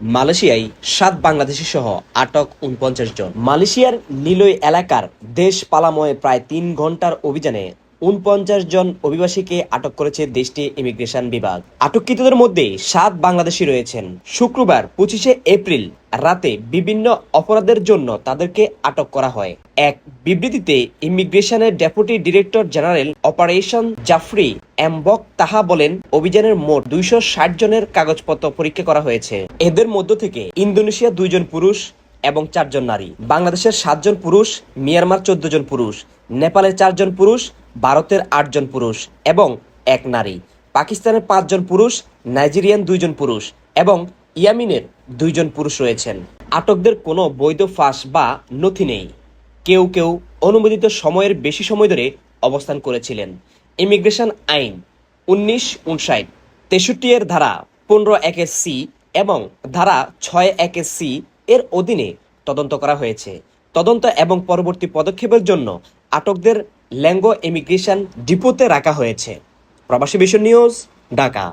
মালয়েশিয়ায় সাত বাংলাদেশি সহ আটক উনপঞ্চাশ জন। মালয়েশিয়ার নিলয় এলাকার দেশ পালাময়ে প্রায় তিন ঘণ্টার অভিযানে উনপঞ্চাশ জন অভিবাসীকে আটক করেছে দেশটি ইমিগ্রেশন বিভাগ। আটককৃতদের মধ্যে সাত বাংলাদেশি রয়েছেন। শুক্রবার পঁচিশে এপ্রিল রাতে বিভিন্ন অপরাধের জন্য তাদেরকে আটক করা হয়। এক বিবৃতিতে ইমিগ্রেশনের deputy director general operation Jafri Embok Taha বলেন, অভিযানের মোট দুইশো ষাট জনের কাগজপত্র পরীক্ষা করা হয়েছে। এদের মধ্য থেকে ইন্দোনেশিয়া দুইজন পুরুষ এবং চারজন নারী। বাংলাদেশের সাতজন পুরুষ, মিয়ানমার চোদ্দ জন পুরুষ, নেপালের চারজন পুরুষ ভারতের আটজন পুরুষ এবং এক নারী। পাকিস্তানের পাঁচজন পুরুষ, নাইজেরিয়ান দুইজন পুরুষ এবং ইয়ামিনের দুইজন পুরুষ রয়েছেন। আটকদের কোনো বৈধ ফাঁস বা নথি নেই। কেউ কেউ অনুমোদিত সময়ের বেশি সময় ধরে অবস্থান করেছিলেন। ইমিগ্রেশন আইন উনিশ উনষাট তেষট্টি এর ধারা পনেরো একের সি এবং ধারা ছয় একের সি এর অধীনে তদন্ত করা হয়েছে। তদন্ত এবং পরবর্তী পদক্ষেপের জন্য আটকদের ল্যাঙ্গো ইমিগ্রেশন ডিপোতে রাখা হয়েছে। প্রবাসী বিশ্ব নিউজ ঢাকা।